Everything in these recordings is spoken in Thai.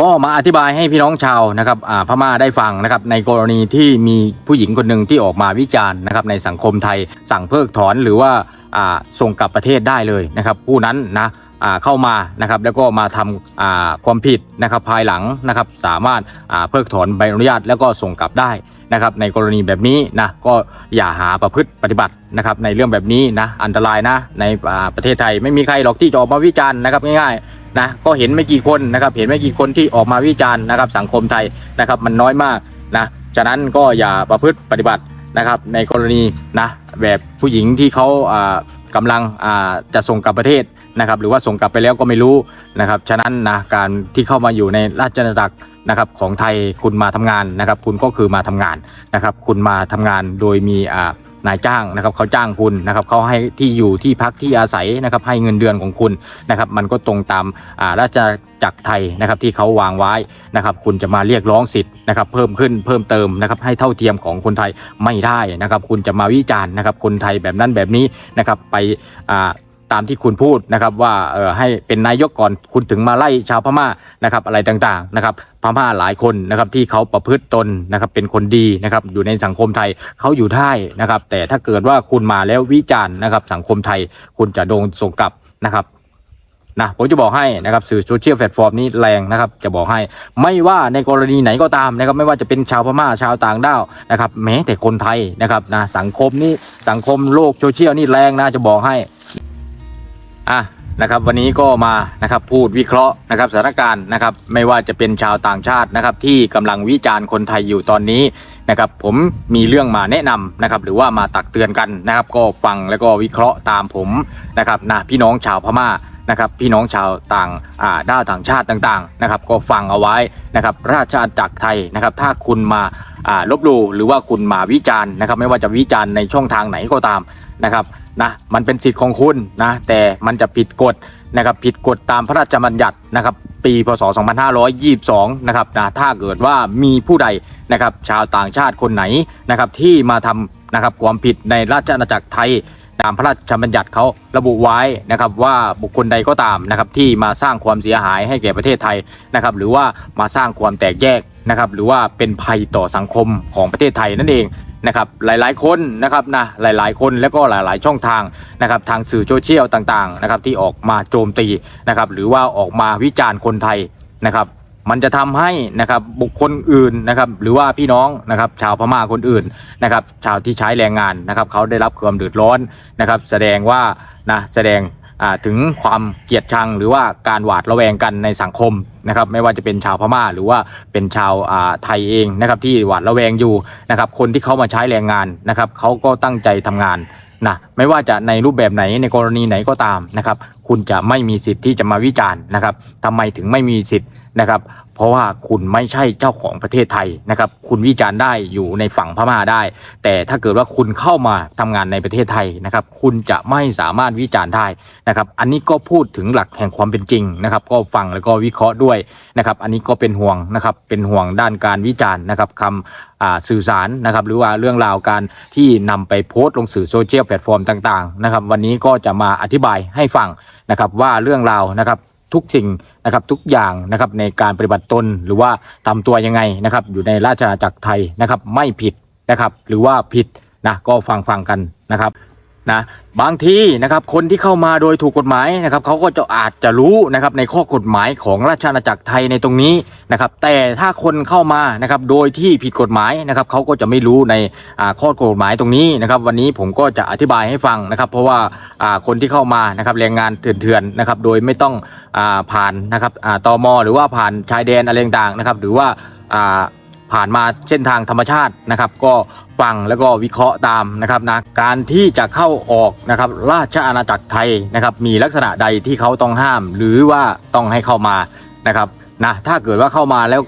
ก็มาอธิบายให้พี่น้องชาวนะครับอ่าพม่าได้ฟังนะครับในกรณีที่มีผู้หญิงคนหนึ่งที่ออกมาวิจารณ์นะครับในสังคมไทยสั่งเพิกถอนหรือว่าอ่าส่งกลับประเทศได้เลยนะครับ ผู้นั้นนะอ่าเข้ามานะครับแล้วก็มาทำอ่าความผิดนะครับภายหลังนะครับสามารถอ่าเพิกถอนใบอนุญาตแล้วก็ส่งกลับได้นะครับในกรณีแบบนี้นะก็อย่าหาประพฤติปฏิบัตินะครับในเรื่องแบบนี้นะอันตรายนะในอ่าประเทศไทยไม่มีใครหรอกที่จะออกมาวิจารณ์นะครับง่ายๆ นะก็เห็นไม่กี่คนนะครับเห็นไม่กี่คนที่ออกมาวิจารณ์นะครับสังคมไทยนะครับมันน้อยมากนะฉะนั้นก็อย่าประพฤติปฏิบัตินะครับในกรณีนะแบบผู้หญิงที่เขาอ่ากำลังอ่าจะส่งกลับประเทศนะครับหรือว่าส่งกลับไปแล้วก็ไม่รู้นะครับฉะนั้นนะการที่เข้ามาอยู่ในราชอาณาจักรนะครับของไทยคุณมาทำงานนะครับ คุณก็คือมาทำงานนะครับ คุณมาทำงานโดยมีอ่า นายจ้างนะครับเขาจ้างคุณนะครับเขาให้ที่อยู่ที่พักที่อาศัยนะครับให้เงินเดือนของคุณนะครับมันก็ตรงตามอ่าราชจักรไทยนะครับที่เขาวางไว้นะครับคุณจะมาเรียกร้องสิทธิ์นะครับเพิ่มขึ้นเพิ่มเติมนะครับให้เท่าเทียมของคนไทยไม่ได้นะครับคุณจะมาวิจารณ์นะครับคนไทยแบบนั้นแบบนี้นะครับไปอ่า ตามที่คุณพูดนะครับว่าเออให้เป็นนายกก่อนคุณถึงมาไล่ชาวพม่านะครับอะไรต่างๆนะครับพม่าหลายคนนะครับที่เขาประพฤติตนนะครับเป็นคนดีนะครับอยู่ในสังคมไทยเขาอยู่ได้นะครับ แต่ถ้าเกิดว่าคุณมาแล้ววิจารณ์นะครับสังคมไทยคุณจะโดนส่งกลับนะครับนะผมจะบอกให้นะครับสื่อโซเชียลแพลตฟอร์มนี้แรงนะครับจะบอกให้ไม่ว่าในกรณีไหนก็ตามนะครับไม่ว่าจะเป็นชาวพม่าชาวต่างด้าวนะครับแม้แต่คนไทยนะครับนะสังคมนี้สังคมโลกโซเชียลนี่แรงนะจะบอกให้ อะนะครับวันนี้ก็มานะครับพูดวิเคราะห์นะครับสถานการณ์นะครับไม่ว่าจะเป็นชาวต่างชาตินะครับที่กำลังวิจารณ์คนไทยอยู่ตอนนี้นะครับผมมีเรื่องมาแนะนำนะครับหรือว่ามาตักเตือนกันนะครับ ก็ฟังแล้วก็วิเคราะห์ตามผมนะครับนะพี่น้องชาวพม่านะครับพี่น้องชาวต่างอ่าด้าวต่างชาติต่างๆนะครับก็ฟังเอาไว้นะครับราชอาณาจักรไทยนะครับถ้าคุณมาอ่าลบหลู่หรือว่าคุณมาวิจารณ์นะครับไม่ว่าจะวิจารณ์ในช่องทางไหนก็ตามนะครับ นะมันเป็นสิทธิ์ของคุณนะแต่มันจะผิดกฎนะครับผิดกฎตามพระราชบัญญัตินะครับปีพศ 2522 นะครับนะถ้าเกิดว่ามีผู้ใดนะครับชาวต่างชาติคนไหนนะครับที่มาทำนะครับความผิดในราชอาณาจักรไทยตามพระราชบัญญัติเขาระบุไว้นะครับว่าบุคคลใดก็ตามนะครับที่มาสร้างความเสียหายให้แก่ประเทศไทยนะครับหรือว่ามาสร้างความแตกแยกนะครับหรือว่าเป็นภัยต่อสังคมของประเทศไทยนั่นเอง นะครับหลายๆคนนะครับนะหลายๆ คนแล้วก็หลายๆ ช่องทางนะครับทางสื่อโซเชียลต่างๆนะครับที่ออกมาโจมตีนะครับหรือว่าออกมาวิจารณ์คนไทยนะครับมันจะทำให้นะครับบุคคลอื่นนะครับหรือว่าพี่น้องนะครับชาวพม่าคนอื่นนะครับชาวที่ใช้แรงงานนะครับเขาได้รับความเดือดร้อนนะครับแสดงว่านะแสดง ถึงความเกลียดชังหรือว่าการหวาดระแวงกันในสังคมนะครับไม่ว่าจะเป็นชาวพม่าหรือว่าเป็นชาวอ่าไทยเองนะครับที่หวาดระแวงอยู่นะครับคนที่เขามาใช้แรงงานนะครับเขาก็ตั้งใจทำงานนะไม่ว่าจะในรูปแบบไหนในกรณีไหนก็ตามนะครับคุณจะไม่มีสิทธิ์ที่จะมาวิจารณ์นะครับทำไมถึงไม่มีสิทธิ์ นะครับ เพราะว่าคุณไม่ใช่เจ้าของประเทศไทยนะครับ คุณวิจารณ์ได้อยู่ในฝั่งพม่าได้ แต่ถ้าเกิดว่าคุณเข้ามาทำงานในประเทศไทยนะครับ คุณจะไม่สามารถวิจารณ์ได้นะครับ อันนี้ก็พูดถึงหลักแห่งความเป็นจริงนะครับ ก็ฟังแล้วก็วิเคราะห์ด้วยนะครับ อันนี้ก็เป็นห่วงนะครับ เป็นห่วงด้านการวิจารณ์นะครับคำสื่อสารนะครับ หรือว่าเรื่องราวการที่นำไปโพสต์ลงสื่อโซเชียลแพลตฟอร์มต่างๆนะครับ วันนี้ก็จะมาอธิบายให้ฟังนะครับว่าเรื่องราวนะครับ ทุกสิ่งนะครับทุกอย่างนะครับในการปฏิบัติตนหรือว่าทำตัวยังไงนะครับ อยู่ในราชอาณาจักรไทยนะครับ ไม่ผิดนะครับ หรือว่าผิดนะก็ฟังฟังกันนะครับ นะบางทีนะครับคนที่เข้ามาโดยถูกกฎหมายนะครับเขาก็จะอาจจะรู้นะครับในข้อกฎหมายของราชอาณาจักรไทยในตรงนี้นะครับแต่ถ้าคนเข้ามานะครับโดยที่ผิดกฎหมายนะครับเขาก็จะไม่รู้ในข้อกฎหมายตรงนี้นะครับวันนี้ผมก็จะอธิบายให้ฟังนะครับเพราะว่าคนที่เข้ามานะครับแรงงานเถื่อนๆนะครับโดยไม่ต้องผ่านนะครับอ่าตมหรือว่าผ่านชายแดนอะไรต่างๆนะครับหรือว่า ผ่านมาเส้นทางธรรมชาตินะครับ ก็ฟังแล้วก็วิเคราะห์ตามนะครับนะการที่จะเข้าออกนะครับราชอาณาจักรไทยนะครับ มีลักษณะใดที่เขาต้องห้าม หรือว่าต้องให้เข้ามานะครับนะถ้าเกิดว่าเข้ามาแล้ว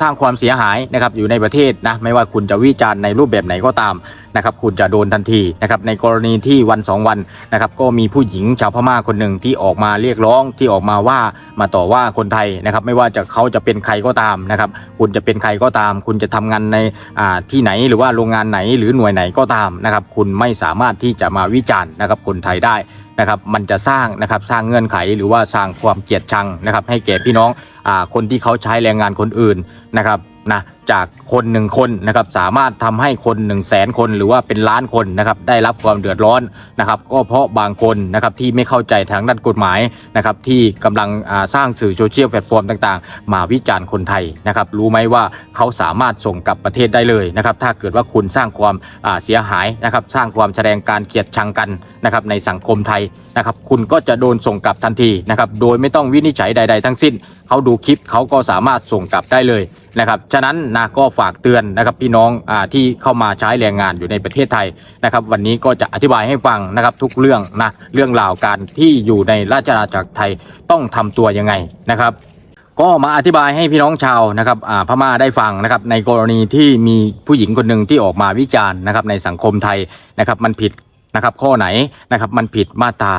สร้างความเสียหายนะครับอยู่ในประเทศนะไม่ว่าคุณจะวิจารณ์ในรูปแบบไหนก็ตามนะครับคุณจะโดนทันทีนะครับในกรณีที่วันสองวันนะครับก็มีผู้หญิงชาวพม่าคนหนึ่งที่ออกมาเรียกร้องที่ออกมาว่ามาต่อว่าคนไทยนะครับไม่ว่าจะเขาจะเป็นใครก็ตามนะครับคุณจะเป็นใครก็ตาม คุณจะทำงานในอ่าที่ไหนหรือว่าโรงงานไหนหรือหน่วยไหนก็ตามนะครับคุณไม่สามารถที่จะมาวิจารณ์นะครับคนไทยได้นะครับมันจะสร้างนะครับสร้างเงื่อนไขหรือว่าสร้างความเกลียดชังนะครับให้แก่พี่น้อง คนที่เขาใช้แรงงานคนอื่นนะครับนะจากคนหนึ่งคนนะครับสามารถทำให้คน1นึ่งแสนคนหรือว่าเป็นล้านคนนะครับได้รับความเดือดร้อนนะครับก็เพราะบางคนนะครับที่ไม่เข้าใจทางด้านกฎหมายนะครับที่กำลังสร้างสื่อโซเชียลแพลตฟอร์มต่างๆ มาวิจารณ์คนไทยนะครับรู้ไหมว่าเขาสามารถส่งกลับประเทศได้เลยนะครับถ้าเกิดว่าคุณสร้างความเสียหายนะครับสร้างความแสดงการเกลียดชังกันนะครับในสังคมไทยนะครับคุณก็จะโดนส่งกลับทันทีนะครับโดยไม่ต้องวินิจฉัยใด ๆ ทั้งสิ้น เขาดูคลิปเขาก็สามารถส่งกลับได้เลยนะครับ ฉะนั้นนะก็ฝากเตือนนะครับพี่น้องอที่เข้ามาใช้แรงงานอยู่ในประเทศไทยนะครับ วันนี้ก็จะอธิบายให้ฟังนะครับทุกเรื่องนะเรื่องราวการที่อยู่ในราชอาณาจักรไทยต้องทำตัวยังไงนะครับ ก็มาอธิบายให้พี่น้องชาวนะครับอ่าพม่าได้ฟังนะครับ ในกรณีที่มีผู้หญิงคนหนึ่งที่ออกมาวิจารณ์นะครับในสังคมไทยนะครับ มันผิด นะครับข้อไหนนะครับมันผิดมาตรา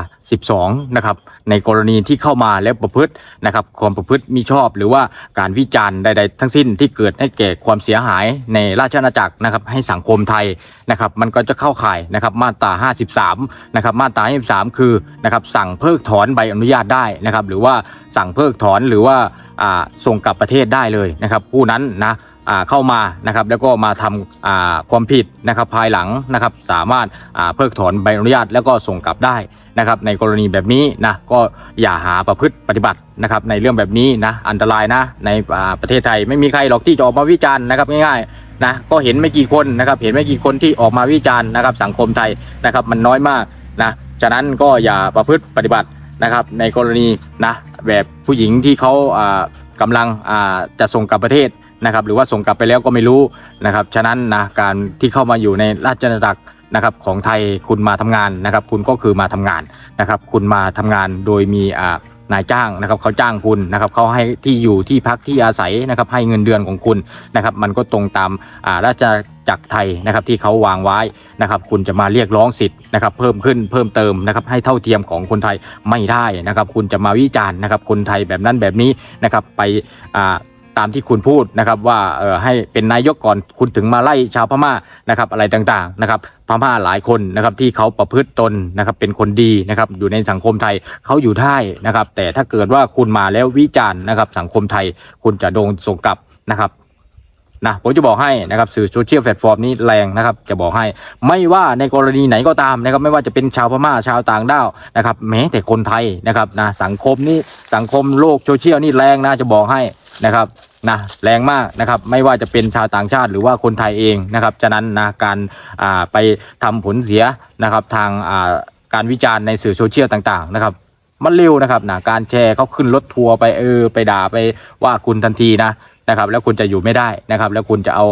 12 นะครับในกรณีที่เข้ามาแล้วประพฤตินะครับความประพฤติมิชอบ หรือว่าการวิจารณ์ใด ๆ ทั้งสิ้นที่เกิดให้แก่ความเสียหายในราชอาณาจักรนะครับให้สังคมไทยนะครับมันก็จะเข้าข่ายนะครับมาตรา 53 นะครับมาตรา 53 คือนะครับสั่งเพิกถอนใบอนุญาตได้นะครับหรือว่าสั่งเพิกถอนหรือว่าอ่าส่งกลับประเทศได้เลยนะครับผู้นั้นนะ เข้ามานะครับแล้วก็มาทำความผิดนะครับภายหลังนะครับสามารถเพิกถอนใบอนุญาตแล้วก็ส่งกลับได้นะครับในกรณีแบบนี้นะก็อย่าหาประพฤติปฏิบัตินะครับในเรื่องแบบนี้นะอันตรายนะในประเทศไทยไม่มีใครหรอกที่จะออกมาวิจารณ์นะครับง่ายๆนะก็เห็นไม่กี่คนนะครับเห็นไม่กี่คนที่ออกมาวิจารณ์นะครับสังคมไทยนะครับมันน้อยมากนะฉะนั้นก็อย่าประพฤติปฏิบัตินะครับในกรณีนะแบบผู้หญิงที่เขาอ่ากำลังอ่าจะส่งกลับประเทศ นะครับหรือว่าส่งกลับไปแล้วก็ไม่รู้นะครับฉะนั้นนะการที่เข้ามาอยู่ในราชอาณาจักรนะครับของไทยคุณมาทำงานนะครับ คุณก็คือมาทำงานนะครับ คุณมาทำงานโดยมีอ่านายจ้างนะครับเขาจ้างคุณนะครับเขาให้ที่อยู่ที่พักที่อาศัยนะครับให้เงินเดือนของคุณนะครับมันก็ตรงตามอ่าราชอาณาจักรไทยนะครับที่เขาวางไว้นะครับคุณจะมาเรียกร้องสิทธิ์นะครับเพิ่มขึ้นเพิ่มเติมนะครับให้เท่าเทียมของคนไทยไม่ได้นะครับ คุณจะมาวิจารณ์นะครับคนไทยแบบนั้นแบบนี้นะครับไปอ่า ตามที่คุณพูดนะครับว่าเออให้เป็นนายกก่อนคุณถึงมาไล่ชาวพม่านะครับอะไรต่างๆนะครับพม่าหลายคนนะครับที่เขาประพฤติตนนะครับเป็นคนดีนะครับอยู่ในสังคมไทยเขาอยู่ได้นะครับ แต่ถ้าเกิดว่าคุณมาแล้ววิจารณ์นะครับ สังคมไทยคุณจะโดนส่งกลับนะครับนะผมจะบอกให้นะครับสื่อโซเชียลแพลตฟอร์มนี้แรงนะครับ จะบอกให้ไม่ว่าในกรณีไหนก็ตามนะครับ ไม่ว่าจะเป็นชาวพม่าชาวต่างด้าวนะครับ แม้แต่คนไทยนะครับนะสังคมนี้สังคมโลกโซเชียลนี่แรงนะจะบอกให้นะครับ นะแรงมากนะครับไม่ว่าจะเป็นชาวต่างชาติหรือว่าคนไทยเองนะครับฉะนั้นนะการไปทำผลเสียนะครับทางการวิจารณ์ในสื่อโซเชียลต่างๆนะครับมันเร็วนะครับนะการแชร์เขาขึ้นรถทัวร์ไปเออไปด่าไปว่าคุณทันทีนะนะครับแล้วคุณจะอยู่ไม่ได้นะครับ แล้วคุณจะเอา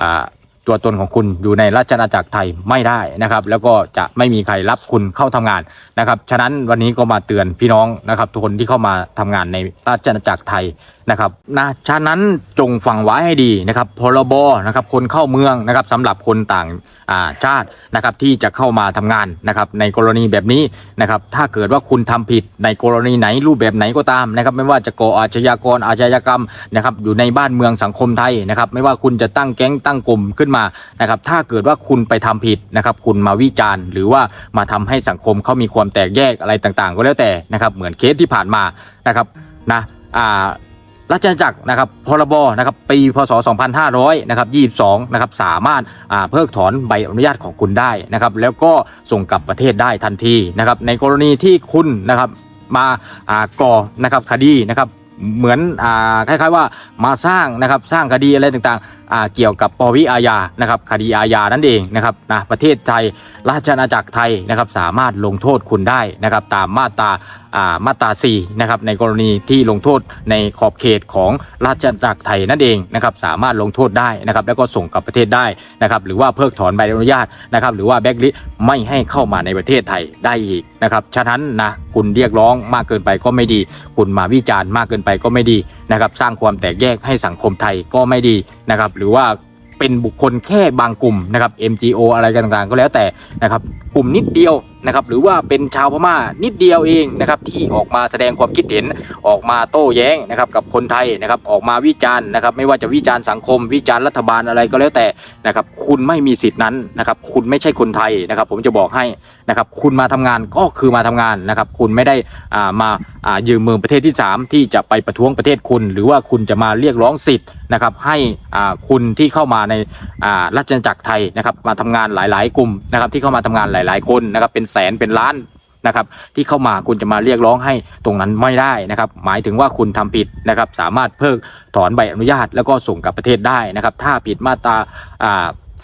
อ่าตัวตนของคุณอยู่ในราชอาณาจักรไทยไม่ได้นะครับ แล้วก็จะไม่มีใครรับคุณเข้าทำงานนะครับ ฉะนั้นวันนี้ก็มาเตือนพี่น้องนะครับ ทุกคนที่เข้ามาทำงานในราชอาณาจักรไทยนะครับนะฉะนั้นจงฟังไว้ให้ดีนะครับพรบนะครับคนเข้าเมืองนะครับสำหรับคนต่างาชาตินะครับที่จะเข้ามาทำงานนะครับในกรณีแบบนี้นะครับถ้าเกิดว่าคุณทำผิดในกรณีไหนรูปแบบไหนก็ตามนะครับไม่ว่าจะก่ออาชญากรอาชญากรรมนะครับอยู่ในบ้านเมืองสังคมไทยนะครับไม่ว่าคุณจะตั้งแก๊งตั้งกลุ่มขึ้นมานะครับถ้าเกิดว่าคุณไปทำผิดนะครับคุณมาวิจารณ์ หรือว่ามาทำให้สังคมเขามีความแตกแยกอะไรต่างๆ ก็แล้วแต่นะครับเหมือนเคสที่ผ่านมานะครับนะอ่า ราชอาณาจักรนะครับพรบนะครับปีพศ 2500นะครับ22นะครับสามารถอ่าเพิกถอนใบอนุญาตของคุณได้นะครับแล้วก็ส่งกลับประเทศได้ทันทีนะครับในกรณีที่คุณนะครับมาอ่าก่อนะครับคดีนะครับเหมือนอ่าคล้ายๆว่ามาสร้างนะครับสร้างคดีอะไรต่างๆ เกี่ยวกับปวิอาญานะครับคดีอาญานั่นเองนะครับนะประเทศไทยราชอาณาจักรไทยนะครับสามารถลงโทษคุณได้นะครับตามมาตราอ่ามาตรา4นะครับในกรณีที่ลงโทษในขอบเขตของราชอาณาจักรไทยนั่นเองนะครับสามารถลงโทษได้นะครับแล้วก็ส่งกลับประเทศได้นะครับหรือว่าเพิกถอนใบอนุญาตนะครับหรือว่าแบ็กลิสไม่ให้เข้ามาในประเทศไทยได้อีกนะครับฉะนั้นนะคุณเรียกร้องมากเกินไปก็ไม่ดี คุณมาวิจารณ์มากเกินไปก็ไม่ดี นะครับสร้างความแตกแยกให้สังคมไทยก็ไม่ดีนะครับหรือว่าเป็นบุคคลแค่บางกลุ่มนะครับ MGO อะไรต่างๆ ก็แล้วแต่นะครับกลุ่มนิดเดียว นะครับหรือว่าเป็นชาวพม่านิดเดียวเองนะครับที่ออกมาแสดงความคิดเห็นออกมาโต้แย้งนะครับกับคนไทยนะครับออกมาวิจารณ์นะครับไม่ว่าจะวิจารณ์สังคม วิจารณ์รัฐบาลอะไรก็แล้วแต่นะครับคุณไม่มีสิทธินั้นนะครับคุณไม่ใช่คนไทยนะครับผมจะบอกให้นะครับคุณมาทำงานก็คือมาทำงานนะครับคุณไม่ได้อ่ามาอ่ายืมเมืองประเทศที่ 3 ที่จะไปประท้วงประเทศคุณ หรือว่าคุณจะมาเรียกร้องสิทธิ์นะครับให้อ่าคุณที่เข้ามาในอ่าราชอาณาจักรไทยนะครับมาทำงานหลาย ๆ กลุ่มนะครับที่เข้ามาทำงานหลาย ๆ คนนะครับเป็นแสนเป็นล้านนะครับที่เข้ามาคุณจะมาเรียกร้องให้ตรงนั้นไม่ได้นะครับ หมายถึงว่าคุณทำผิดนะครับ สามารถเพิกถอนใบอนุญาตแล้วก็ส่งกลับประเทศได้นะครับ ถ้าผิดมาตรา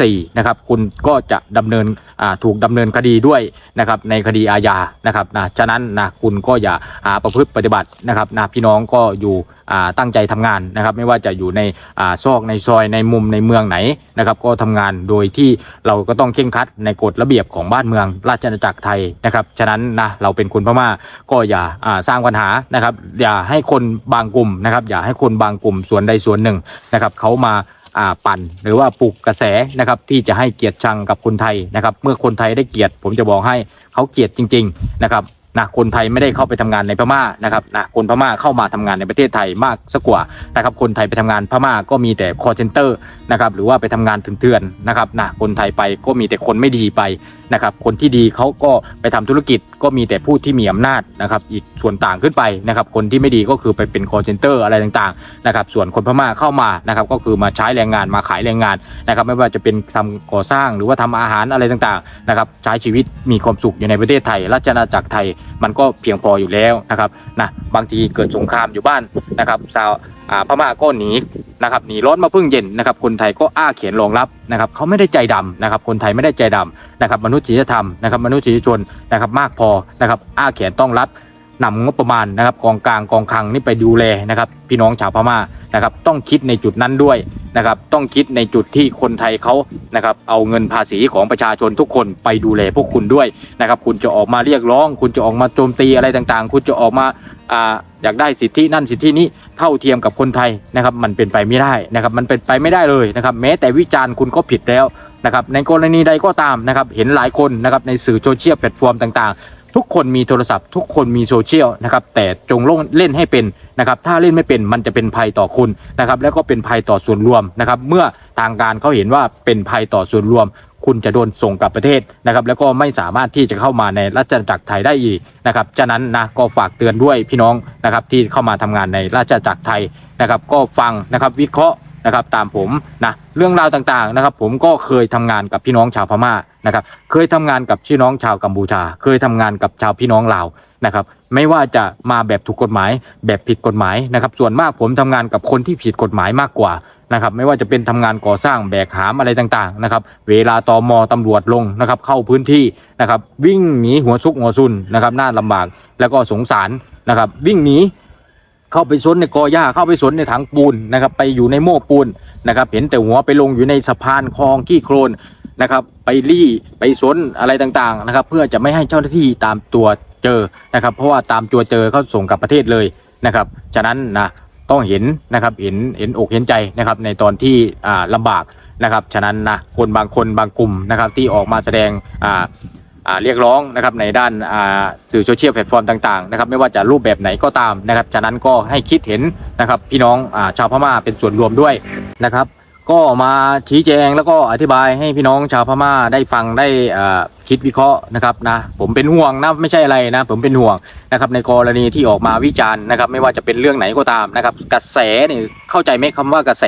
อ่าสี่นะครับคุณก็จะดำเนินถูกดำเนินคดีด้วยนะครับในคดีอาญานะครับนะฉะนั้นนะคุณก็อย่าประพฤติปฏิบัตินะครับนะพี่น้องก็อยู่ตั้งใจทำงานนะครับ ไม่ว่าจะอยู่ในอซอกในซอยในมุมในเมืองไหนนะครับ ก็ทำงานโดยที่เราก็ต้องเคร่งครัดในกฎระเบียบของบ้านเมืองราชอาณาจักรไทยนะครับฉะนั้นนะเราเป็นคนพม่าก็อย่าสร้างปัญหานะครับ อย่าให้คนบางกลุ่มนะครับ อย่าให้คนบางกลุ่มส่วนใดส่วนหนึ่งนะครับเขามา ปั่นหรือว่าปลุกกระแสนะครับที่จะให้เกียรติชังกับคนไทยนะครับ เมื่อคนไทยได้เกียรติผมจะบอกให้เขาเกียรติจริง ๆ นะครับ นะคนไทยไม่ได้เข้าไปทำงานในพม่านะครับนะคนพม่าเข้ามาทำงานในประเทศไทยมากสักกว่านะครับคนไทยไปทำงานพม่าก็มีแต่คอเซนเตอร์นะครับหรือว่าไปทำงานเถื่อนๆนะครับนะคนไทยไปก็มีแต่คนไม่ดีไปนะครับคนที่ดีเขาก็ไปทำธุรกิจก็มีแต่ผู้ที่มีอำนาจนะครับอีกส่วนต่างขึ้นไปนะครับคนที่ไม่ดีก็คือไปเป็นคอเซนเตอร์อะไรต่างๆนะครับส่วนคนพม่าเข้ามานะครับก็คือมาใช้แรงงานมาขายแรงงานนะครับไม่ว่าจะเป็นทำก่อสร้างหรือว่าทำอาหารอะไรต่างๆนะครับใช้ชีวิตมีความสุขอยู่ในประเทศไทยราชอาณาจักรไทยมันก็เพียงพออยู่แล้วนะครับนะบางทีเกิดสงครามอยู่บ้านนะครับชาวอ่าพม่าก็หนีนะครับหนีร้อนมาพึ่งเย็นนะครับ คนไทยก็อ้าเขียนรองรับนะครับเขาไม่ได้ใจดำนะครับ คนไทยไม่ได้ใจดำนะครับ มนุษยธรรมนะครับ มนุษยชนนะครับมากพอนะครับ อ้าเขียนต้องรับ นำงบประมาณนะครับกองกลางกองคลังนี่ไปดูแลนะครับพี่น้องชาวพม่านะครับต้องคิดในจุดนั้นด้วยนะครับต้องคิดในจุดที่คนไทยเขานะครับเอาเงินภาษีของประชาชนทุกคนไปดูแลพวกคุณด้วยนะครับคุณจะออกมาเรียกร้อง คุณจะออกมาโจมตีอะไรต่างๆ คุณจะออกมาอ่าอยากได้สิทธินั่นสิทธินี้เท่าเทียมกับคนไทยนะครับมันเป็นไปไม่ได้นะครับมันเป็นไปไม่ได้เลยนะครับแม้แต่วิจารณ์คุณก็ผิดแล้วนะครับในกรณีใดก็ตามนะครับเห็นหลายคนนะครับในสื่อโซเชียลแพลตฟอร์มต่างๆ ทุกคนมีโทรศัพท์ ทุกคนมีโซเชียลนะครับแต่จงลงเล่นให้เป็นนะครับถ้าเล่นไม่เป็นมันจะเป็นภัยต่อคุณนะครับแล้วก็เป็นภัยต่อส่วนรวมนะครับเมื่อทางการเขาเห็นว่าเป็นภัยต่อส่วนรวม คุณจะโดนส่งกลับประเทศนะครับแล้วก็ไม่สามารถที่จะเข้ามาในราชอาณาจักรไทยได้อีกนะครับฉะนั้นนะก็ฝากเตือนด้วยพี่น้องนะครับที่เข้ามาทำงานในราชอาณาจักรไทยนะครับก็ฟังนะครับวิเคราะห์นะครับตามผมนะเรื่องราวต่างๆนะครับผมก็เคยทำงานกับพี่น้องชาวพม่า นะครับเคยทำงานกับพี่น้องชาวกัมพูชา เคยทำงานกับชาวพี่น้องลาวนะครับไม่ว่าจะมาแบบถูกกฎหมายแบบผิดกฎหมายนะครับส่วนมากผมทำงานกับคนที่ผิดกฎหมายมากกว่านะครับไม่ว่าจะเป็นทำงานก่อสร้างแบกหามอะไรต่างๆนะครับเวลาตอมตำรวจลงนะครับเข้าพื้นที่นะครับวิ่งหนีหัวซุกหัวซุนนะครับน่าลำบากแล้วก็สงสารนะครับวิ่งหนีเข้าไปซนในกอหญ้าเข้าไปซนในถังปูนนะครับไปอยู่ในโม้ปูนนะครับเห็นแต่หัวไปลงอยู่ในสะพานคลองขี้โคลน นะครับ ไปรี่ไปซนอะไรต่างๆนะครับ เพื่อจะไม่ให้เจ้าหน้าที่ตามตัวเจอนะครับ เพราะว่าตามตัวเจอเขาส่งกลับประเทศเลยนะครับ ฉะนั้นนะต้องเห็นนะครับเห็นเห็นอกเห็นใจนะครับในตอนที่อ่าลำบากนะครับ ฉะนั้นนะคนบางคนบางกลุ่มนะครับที่ออกมาแสดงอ่าเรียกร้องนะครับในด้านสื่อโซเชียลแพลตฟอร์มต่างๆนะครับไม่ว่าจะรูปแบบไหนก็ตามนะครับ ฉะนั้นก็ให้คิดเห็นนะครับพี่น้องอชาวพม่าเป็นส่วนรวมด้วยนะครับ ก็มาชี้แจงแล้วก็อธิบายให้พี่น้องชาวพม่าได้ฟังได้อ่า คิดวิเคราะห์นะครับนะผมเป็นห่วงนะไม่ใช่อะไรนะ ผมเป็นห่วงนะครับในกรณีที่ออกมาวิจารณ์นะครับ ไม่ว่าจะเป็นเรื่องไหนก็ตามนะครับ กระแสนี่เข้าใจไหมคำว่ากระแส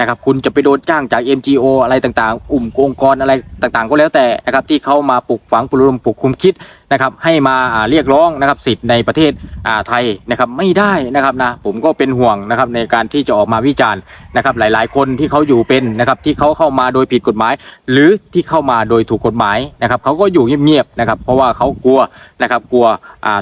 นะครับ คุณจะไปโดนจ้างจาก MGO อะไรต่างๆ อุ่มองค์กรอะไรต่างๆ ก็แล้วแต่นะครับที่เข้ามาปลุกฝังปลุกรมปลุกคุมคิดนะครับให้มาอ่าเรียกร้องนะครับสิทธิ์ในประเทศอ่าไทยนะครับไม่ได้นะครับนะผมก็เป็นห่วงนะครับในการที่จะออกมาวิจารณ์นะครับหลายๆ คนที่เขาอยู่เป็นนะครับที่เขาเข้ามาโดยผิดกฎหมาย หรือที่เข้ามาโดยถูกกฎหมายนะครับเขาาก็อยู่เงียบๆนะครับเพราะว่าเขากลัวนะครับกลัว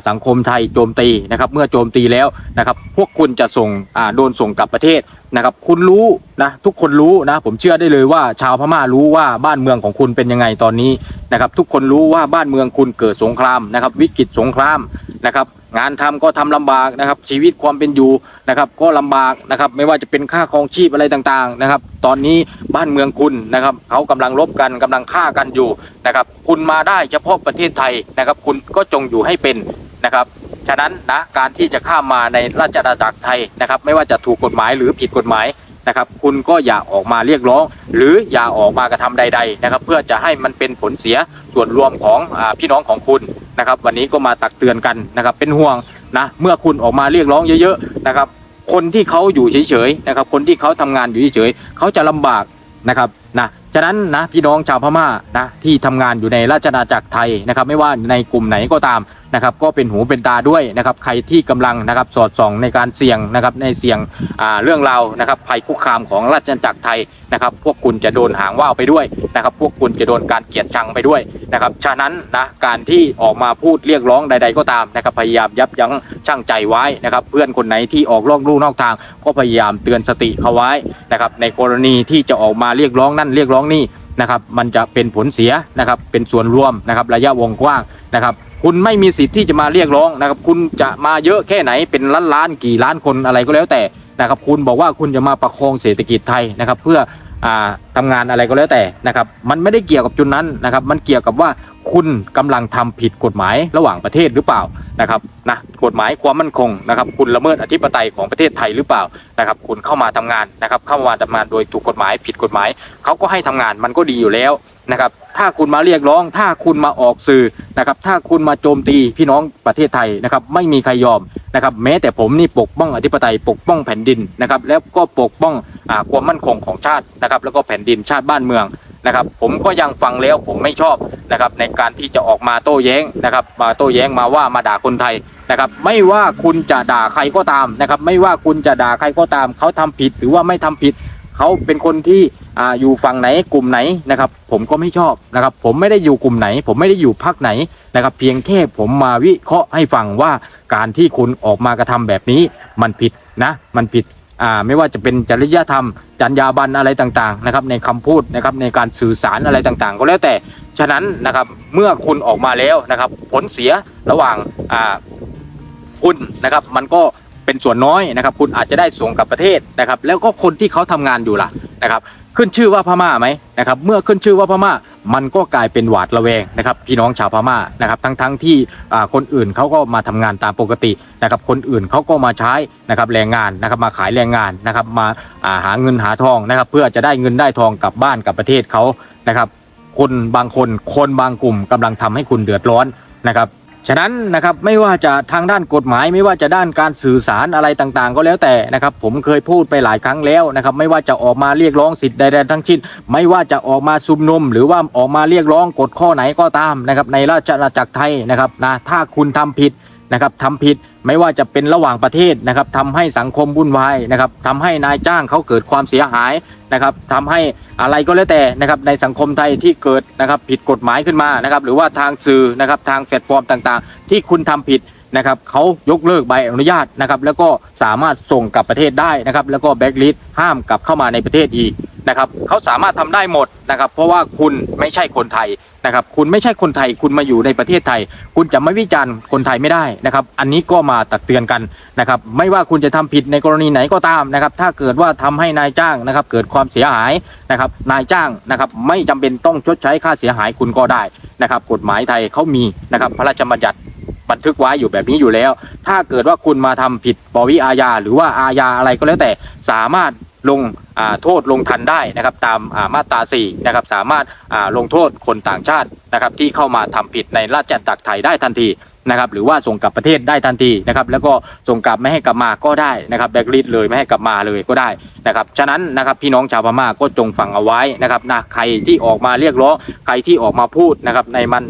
สังคมไทยโจมตีนะครับเมื่อโจมตีแล้วนะครับพวกคุณจะส่งโดนส่งกลับประเทศ นะครับคุณรู้นะทุกคนรู้นะผมเชื่อได้เลยว่าชาวพม่ารู้ว่าบ้านเมืองของคุณเป็นยังไงตอนนี้นะครับทุกคนรู้ว่าบ้านเมืองคุณเกิดสงครามนะครับวิกฤตสงครามนะครับงานทำก็ทำลำบากนะครับชีวิตความเป็นอยู่นะครับก็ลำบากนะครับไม่ว่าจะเป็นค่าครองชีพอะไรต่างๆนะครับตอนนี้บ้านเมืองคุณนะครับเขากำลังรบกันกำลังฆ่ากันอยู่นะครับคุณมาได้เฉพาะประเทศไทยนะครับคุณก็จงอยู่ให้เป็นนะครับ ฉะนั้นนะการที่จะข้ามมาในราชอาณาจักรไทยนะครับ ไม่ว่าจะถูกกฎหมายหรือผิดกฎหมายนะครับ คุณก็อย่าออกมาเรียกร้อง หรืออย่าออกมากระทำใด ๆ นะครับ เพื่อจะให้มันเป็นผลเสียส่วนรวมของอพี่น้องของคุณนะครับ วันนี้ก็มาตักเตือนกันนะครับ เป็นห่วงนะเมื่อคุณออกมาเรียกร้องเยอะๆนะครับ คนที่เขาอยู่เฉยๆนะครับ คนที่เขาทำงานอยู่เฉยๆเขาจะลำบากนะครับนะฉะนั้นนะพี่น้องชาวพม่านะที่ทำงานอยู่ในราชอาณาจักรไทยนะครับ ไม่ว่าในกลุ่มไหนก็ตาม นะครับก็เป็นหูเป็นตาด้วยนะครับใครที่กำลังนะครับสอดส่องในการเสี่ยงนะครับในเสี่ยงเรื่องราวนะครับภัยคุกคามของราชอาณาจักรไทยนะครับพวกคุณจะโดนหางว่าวไปด้วยนะครับพวกคุณจะโดนการเกลียดชังไปด้วยนะครับฉะนั้นนะการที่ออกมาพูดเรียกร้องใด ๆ ก็ตามนะครับพยายามยับยั้งชั่งใจไว้นะครับเพื่อนคนไหนที่ออกลอกลู่นอกทาง ก็พยายามเตือนสติเขาไว้นะครับในกรณีที่จะออกมาเรียกร้องนั่นเรียกร้องนี่นะครับมันจะเป็นผลเสียนะครับเป็นส่วนรวมนะครับระยะวงกว้างนะครับ คุณไม่มีสิทธิ์ที่จะมาเรียกร้องนะครับ คุณจะมาเยอะแค่ไหนเป็นล้านล้านๆกี่ล้านคนอะไรก็แล้วแต่นะครับ คุณบอกว่าคุณจะมาประคองเศรษฐกิจไทยนะครับ เพื่อ อ่าทำงานอะไรก็แล้วแต่นะครับ มันไม่ได้เกี่ยวกับจุดนั้นนะครับ มันเกี่ยวกับว่าคุณกำลังทำผิดกฎหมายระหว่างประเทศหรือเปล่านะครับนะกฎหมายความมั่นคงนะครับ คุณละเมิดอธิปไตยของประเทศไทยหรือเปล่านะครับ คุณเข้ามาทำงานนะครับ เข้ามาทำงานโดยถูกกฎหมาย ผิดกฎหมายเขาก็ให้ทำงานมันก็ดีอยู่แล้วนะครับ ถ้าคุณมาเรียกร้อง ถ้าคุณมาออกสื่อนะครับ ถ้าคุณมาโจมตีพี่น้องประเทศไทยนะครับ ไม่มีใครยอมนะครับ แม้แต่ผมนี่ปกป้องอธิปไตยปกป้องแผ่นดินนะครับ แล้วก็ปกป้อง ความมั่นคงของชาตินะครับแล้วก็แผ่นดินชาติบ้านเมืองนะครับผมก็ยังฟังแล้วผมไม่ชอบนะครับในการที่จะออกมาโต้แย้งนะครับมาโต้แย้งมาว่ามาด่าคนไทยนะครับไม่ว่าคุณจะด่าใครก็ตามนะครับไม่ว่าคุณจะด่าใครก็ตาม เขาทำผิดหรือว่าไม่ทำผิด เขาเป็นคนที่อ่าอยู่ฝั่งไหนกลุ่มไหนนะครับผมก็ไม่ชอบนะครับผมไม่ได้อยู่กลุ่มไหน ผมไม่ได้อยู่พรรคไหนนะครับเพียงแค่ผมมาวิเคราะห์ให้ฟังว่าการที่คุณออกมากระทำแบบนี้มันผิดนะมันผิด อ่าไม่ว่าจะเป็นจริยธรรม จรรยาบรรณอะไรต่างๆนะครับในคำพูดนะครับในการสื่อสารอะไรต่างๆ ก็แล้วแต่ฉะนั้นนะครับเมื่อคุณออกมาแล้วนะครับผลเสียระหว่างอ่าคุณนะครับมันก็ เป็นส่วนน้อยนะครับ คุณอาจจะได้ส่งกลับประเทศนะครับ แล้วก็คนที่เขาทำงานอยู่ล่ะนะครับขึ้นชื่อว่าพม่าไหมนะครับ เมื่อขึ้นชื่อว่าพม่ามันก็กลายเป็นหวาดระแวงนะครับ พี่น้องชาวพม่านะครับ ทั้งทั้งที่คนอื่นเขาก็มาทำงานตามปกตินะครับ คนอื่นเขาก็มาใช้นะครับแรงงานนะครับ มาขายแรงงานนะครับมาอ่าหาเงินหาทองนะครับ เพื่อจะได้เงินได้ทองกลับบ้านกลับประเทศเขานะครับ คนบางคนคนบางกลุ่มกำลังทำให้คุณเดือดร้อนนะครับ ฉะนั้นนะครับไม่ว่าจะทางด้านกฎหมาย ไม่ว่าจะด้านการสื่อสารอะไรต่างๆ ก็แล้วแต่นะครับผมเคยพูดไปหลายครั้งแล้วนะครับไม่ว่าจะออกมาเรียกร้องสิทธิ์ใดๆทั้งสิ้นไม่ว่าจะออกมาซุมนุม หรือว่าออกมาเรียกร้องกฎข้อไหนก็ตามนะครับในราชอาณาจักรไทยนะครับนะถ้าคุณทำผิดนะครับทำผิด ไม่ว่าจะเป็นระหว่างประเทศนะครับทำให้สังคมวุ่นวายนะครับทำให้นายจ้างเขาเกิดความเสียหายนะครับทำให้อะไรก็แล้วแต่นะครับในสังคมไทยที่เกิดนะครับผิดกฎหมายขึ้นมานะครับหรือว่าทางสื่อนะครับทางแพลตฟอร์มต่างๆ ที่คุณทำผิด นะครับเขายกเลิกใบอนุญาตนะครับแล้วก็สามารถส่งกลับประเทศได้นะครับแล้วก็แบ็กลิสต์ห้ามกลับเข้ามาในประเทศอีกนะครับเขาสามารถทำได้หมดนะครับเพราะว่าคุณไม่ใช่คนไทยนะครับคุณไม่ใช่คนไทยคุณมาอยู่ในประเทศไทย คุณจะไม่วิจารณ์คนไทยไม่ได้นะครับอันนี้ก็มาตักเตือนกันนะครับไม่ว่าคุณจะทำผิดในกรณีไหนก็ตามนะครับถ้าเกิดว่าทำให้นายจ้างนะครับเกิดความเสียหายนะครับนายจ้างนะครับไม่จำเป็นต้องชดใช้ค่าเสียหายคุณก็ได้นะครับกฎหมายไทยเขามีนะครับพระราชบัญญัติ บันทึกไว้อยู่แบบนี้อยู่แล้ว ถ้าเกิดว่าคุณมาทำผิดปวิอาญาหรือว่าอาญาอะไรก็แล้วแต่สามารถลงโทษลงทันได้นะครับตามมาตรา4นะครับสามารถลงโทษคนต่างชาตินะครับที่เข้ามาทำผิดในราชอาณาจักรไทยได้ทันที นะครับหรือว่าส่งกลับประเทศได้ทันทีนะครับแล้วก็ส่งกลับไม่ให้กลับมาก็ได้นะครับแบล็คลิสต์เลยไม่ให้กลับมาเลยก็ได้นะครับฉะนั้นนะครับพี่น้องชาวพม่าก็จงฟังเอาไว้นะครับนะใครที่ออกมาเรียกร้องใครที่ออกมาพูดนะครับในมัน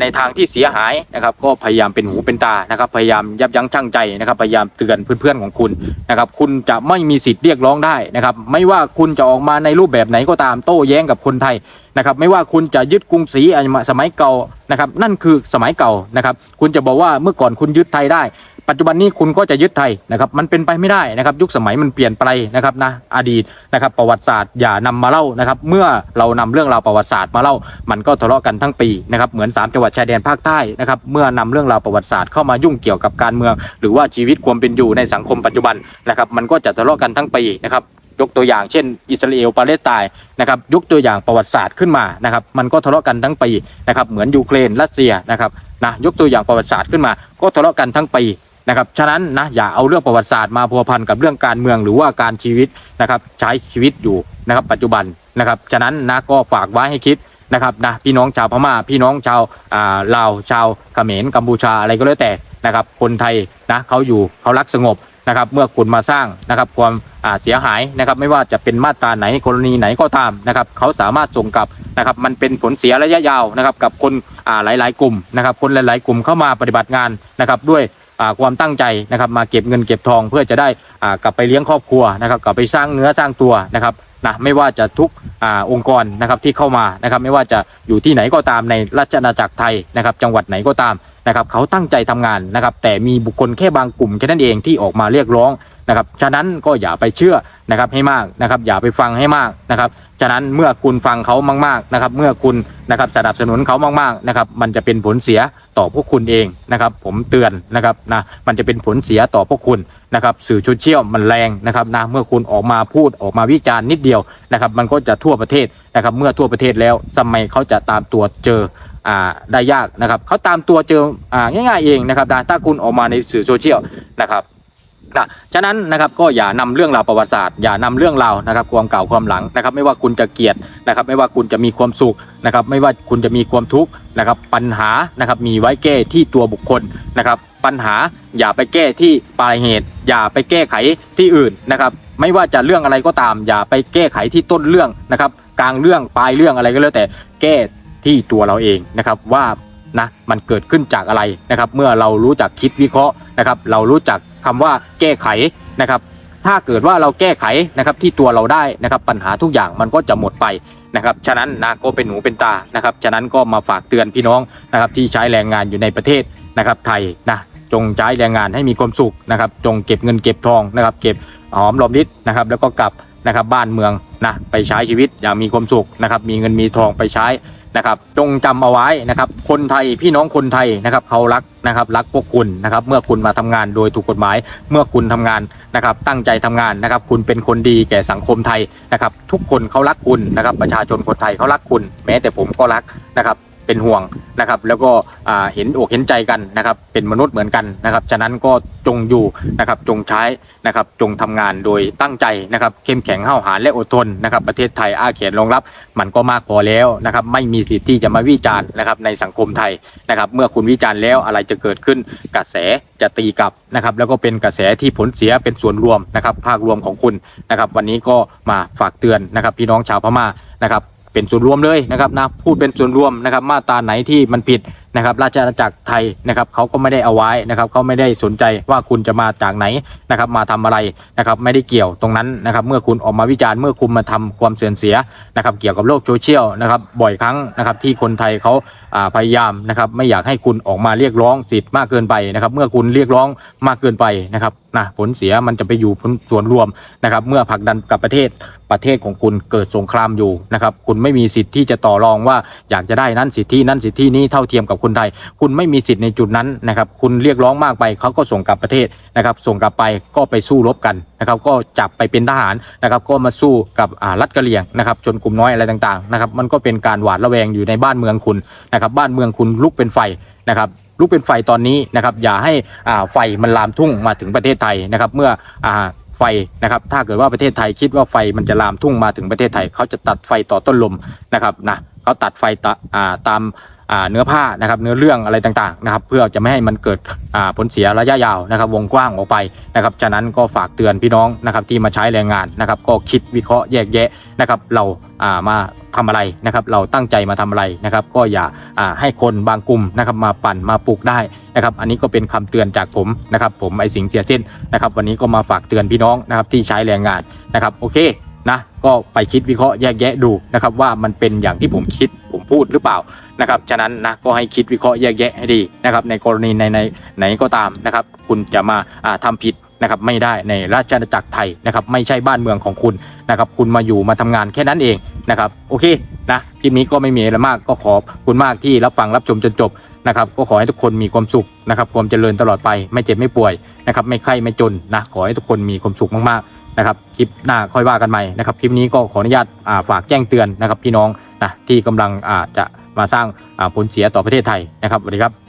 ในทางที่เสียหายนะครับก็พยายามเป็นหูเป็นตานะครับพยายามยับยั้งชั่งใจนะครับพยายามเตือนเพื่อนๆของคุณนะครับคุณจะไม่มีสิทธิ์เรียกร้องได้นะครับไม่ว่าคุณจะออกมาในรูปแบบไหนก็ตามโต้แย้งกับคนไทย นะครับไม่ว่าคุณจะยึดกรุงศรีสมัยเก่านะครับนั่นคือสมัยเก่านะครับคุณจะบอกว่าเมื่อก่อนคุณยึดไทยได้ ปัจจุบันนี้คุณก็จะยึดไทยนะครับมันเป็นไปไม่ได้นะครับยุคสมัยมันเปลี่ยนไปนะครับนะอดีตนะครับประวัติศาสตร์อย่านำมาเล่านะครับเมื่อเรานำเรื่องราวประวัติศาสตร์มาเล่า มันก็ทะเลาะกันทั้งปีนะครับเหมือนสามจังหวัดชายแดนภาคใต้นะครับเมื่อนำเรื่องราวประวัติศาสตร์เข้ามายุ่งเกี่ยวกับการเมือง หรือว่าชีวิตความเป็นอยู่ในสังคมปัจจุบันนะครับมันก็จะทะเลาะกันทั้งปีนะครับ ยกตัวอย่างเช่น อิสราเอลปาเลสไตน์นะครับยกตัวอย่างประวัติศาสตร์ขึ้นมานะครับมันก็ทะเลาะกันทั้งปีนะครับเหมือนยูเครนรัสเซียนะครับนะยกตัวอย่างประวัติศาสตร์ขึ้นมา ก็ทะเลาะกันทั้งปีนะครับฉะนั้นนะอย่าเอาเรื่องประวัติศาสตร์มาพัวพันกับเรื่องการเมืองหรือว่าการชีวิตนะครับใช้ชีวิตอยู่นะครับปัจจุบันนะครับฉะนั้นนะก็ฝากไว้ให้คิดนะครับนะพี่น้องชาวพม่าพี่น้องชาวอ่าลาวชาวเขมรกัมพูชาอะไรก็แล้วแต่นะครับคนไทยนะเขาอยู่เขารักสงบ นะครับเมื่อคุณมาสร้างนะครับความอ่าเสียหายนะครับไม่ว่าจะเป็นมาตราไหนกรณีไหนก็ตามนะครับเขาสามารถส่งกลับนะครับมันเป็นผลเสียระยะยาวนะครับกับคนอ่าหลาย ๆ กลุ่มนะครับคนหลาย ๆ กลุ่มเข้ามาปฏิบัติงานนะครับด้วยอ่าความตั้งใจนะครับมาเก็บเงินเก็บทองเพื่อจะได้อ่ากลับไปเลี้ยงครอบครัวนะครับกลับไปสร้างเนื้อสร้างตัวนะครับ นะไม่ว่าจะทุกอาองค์กรนะครับที่เข้ามานะครับไม่ว่าจะอยู่ที่ไหนก็ตามในราชอาณาจักรไทยนะครับจังหวัดไหนก็ตามนะครับเขาตั้งใจทำงานนะครับแต่มีบุคคลแค่บางกลุ่มแค่นั้นเองที่ออกมาเรียกร้อง นะครับฉะนั้นก็อย่าไปเชื่อนะครับให้มากนะครับ อย่าไปฟังให้มากนะครับฉะนั้นเมื่อคุณฟังเขามากๆนะครับ เมื่อคุณนะครับสนับสนุนเขามากๆนะครับ มันจะเป็นผลเสียต่อพวกคุณเองนะครับ ผมเตือนนะครับนะมันจะเป็นผลเสียต่อพวกคุณนะครับ สื่อโซเชียลมันแรงนะครับนะเมื่อคุณออกมาพูดออกมาวิจารณ์นิดเดียวนะครับ มันก็จะทั่วประเทศนะครับ เมื่อทั่วประเทศแล้วทำไมเขาจะตามตัวเจออ่าได้ยากนะครับเขาตามตัวเจออ่าง่ายๆเองนะครับนะถ้าคุณออกมาในสื่อโซเชียลนะครับ นะฉะนั้นนะครับก็อย่านำเรื่องราวประวัติศาสตร์อย่านำเรื่องราวนะครับความเก่าความหลังนะครับ ไม่ว่าคุณจะเกลียดนะครับ ไม่ว่าคุณจะมีความสุขนะครับ ไม่ว่าคุณจะมีความทุกข์นะครับ ปัญหานะครับมีไว้แก้ที่ตัวบุคคลนะครับ ปัญหาอย่าไปแก้ที่ปลายเหตุ อย่าไปแก้ไขที่อื่นนะครับ ไม่ว่าจะเรื่องอะไรก็ตาม อย่าไปแก้ไขที่ต้นเรื่องนะครับ กลางเรื่องปลายเรื่องอะไรก็แล้วแต่แก้ที่ตัวเราเองนะครับว่านะมันเกิดขึ้นจากอะไรนะครับ เมื่อเรารู้จักคิดวิเคราะห์นะครับ เรารู้จัก คำว่าแก้ไขนะครับ ถ้าเกิดว่าเราแก้ไขนะครับที่ตัวเราได้นะครับปัญหาทุกอย่างมันก็จะหมดไปนะครับ ฉะนั้นนะก็เป็นหนูเป็นตานะครับ ฉะนั้นก็มาฝากเตือนพี่น้องนะครับที่ใช้แรงงานอยู่ในประเทศนะครับไทยนะจงใช้แรงงานให้มีความสุขนะครับ จงเก็บเงินเก็บทองนะครับ เก็บหอมรอมริบนะครับ แล้วก็กลับนะครับบ้านเมืองนะไปใช้ชีวิตอย่างมีความสุขนะครับ มีเงินมีทองไปใช้ นะครับ จงจำเอาไว้นะครับ คนไทยพี่น้องคนไทยนะครับเขารักนะครับ รักพวกคุณนะครับ เมื่อคุณมาทำงานโดยถูกกฎหมาย เมื่อคุณทำงานนะครับ ตั้งใจทำงานนะครับ คุณเป็นคนดีแก่สังคมไทยนะครับ ทุกคนเขารักคุณนะครับ ประชาชนคนไทยเขารักคุณ แม้แต่ผมก็รักนะครับ เป็นห่วงนะครับ แล้วก็เห็นอกเห็นใจกันนะครับ เป็นมนุษย์เหมือนกันนะครับ ฉะนั้นก็จงอยู่นะครับจงใช้นะครับจงทำงานโดยตั้งใจนะครับเข้มแข็งห้าวหาญและอดทนนะครับประเทศไทยอาเขียนรองรับ มันก็มากพอแล้วนะครับไม่มีสิทธิ์ที่จะมาวิจารณ์นะครับในสังคมไทยนะครับ เมื่อคุณวิจารณ์แล้วอะไรจะเกิดขึ้นกระแสจะตีกลับนะครับแล้วก็เป็นกระแสที่ผลเสียเป็นส่วนรวมนะครับภาครวมของคุณนะครับ วันนี้ก็มาฝากเตือนนะครับพี่น้องชาวพม่านะครับ เป็นส่วนรวมเลยนะครับนะพูดเป็นส่วนรวมนะครับ มาตราไหนที่มันผิด นะครับราชอาณาจักรไทยนะครับเขาก็ไม่ได้เอาไว้นะครับเขาไม่ได้สนใจว่าคุณจะมาจากไหนนะครับมาทำอะไรนะครับไม่ได้เกี่ยวตรงนั้นนะครับเมื่อคุณออกมาวิจารณ์เมื่อคุณมาทำความเสื่อมเสียนะครับเกี่ยวกับโลกโซเชียลนะครับบ่อยครั้งนะครับที่คนไทยเขาพยายามนะครับไม่อยากให้คุณออกมาเรียกร้องสิทธิ์มากเกินไปนะครับเมื่อคุณเรียกร้องมากเกินไปนะครับนะผลเสียมันจะไปอยู่ส่วนรวมนะครับเมื่อผลักดันกับประเทศประเทศของคุณเกิดสงครามอยู่นะครับคุณไม่มีสิทธิ์ที่จะต่อรองว่าอยากจะได้นั้นสิทธินั้นสิทธินี้เท่าเทียมกับคนไทย คุณไม่มีสิทธิ์ในจุดนั้นนะครับ คุณเรียกร้องมากไปเขาก็ส่งกลับประเทศนะครับ ส่งกลับไปก็ไปสู้รบกันนะครับ ก็จับไปเป็นทหารนะครับ ก็มาสู้กับรัฐกะเหรี่ยงนะครับชนกลุ่มน้อยอะไรต่างๆนะครับ มันก็เป็นการหวาดระแวงอยู่ในบ้านเมืองคุณนะครับ บ้านเมืองคุณลุกเป็นไฟนะครับลุกเป็นไฟตอนนี้นะครับ อย่าให้อ่าไฟมันลามทุ่งมาถึงประเทศไทยนะครับ เมื่ออ่าไฟนะครับ ถ้าเกิดว่าประเทศไทยคิดว่าไฟมันจะลามทุ่งมาถึงประเทศไทย เขาจะตัดไฟต่อต้นลมนะครับนะเขาตัดไฟตะอ่าตาม เนื้อผ้านะครับเนื้อเรื่องอะไรต่างๆนะครับเพื่อจะไม่ให้มันเกิดผลเสียระยะยาวนะครับ วงกว้างออกไปนะครับฉะนั้นก็ฝากเตือนพี่น้องนะครับที่มาใช้แรงงานนะครับ ก็คิดวิเคราะห์แยกแยะนะครับ เราามาทำอะไรนะครับ เราตั้งใจมาทำอะไรนะครับ ก็อย่าาให้คนบางกลุ่มนะครับมาปั่นมาปลุกได้นะครับ อันนี้ก็เป็นคำเตือนจากผมนะครับ ผมไอสิงเสียเส้นนะครับ วันนี้ก็มาฝากเตือนพี่น้องนะครับที่ใช้แรงงานนะครับโอเค นะก็ไปคิดวิเคราะห์แยกแยะดูนะครับว่ามันเป็นอย่างที่ผมคิดผมพูดหรือเปล่านะครับฉะนั้นนะก็ให้คิดวิเคราะห์แยกแยะให้ดีนะครับในกรณีในในไหนก็ตามนะครับคุณจะมาอ่าทำผิดนะครับไม่ได้ในราชอาณาจักรไทยนะครับไม่ใช่บ้านเมืองของคุณนะครับคุณมาอยู่มาทำงานแค่นั้นเองนะครับโอเคนะคลิปนี้ก็ไม่มีอะไรมากก็ขอบคุณมากที่รับฟังรับชมจนจบนะครับก็ขอให้ทุกคนมีความสุขนะครับความเจริญตลอดไปไม่เจ็บไม่ป่วยนะครับไม่ไข้ไม่จนนะขอให้ทุกคนมีความสุขมากๆ นะครับคลิปหน้าค่อยว่ากันใหม่นะครับคลิปนี้ก็ขออนุญาตาฝากแจ้งเตือนนะครับพี่น้องนะที่กำลังจะมาสร้างผลเสียต่อประเทศไทยนะครับสวัสดีครับ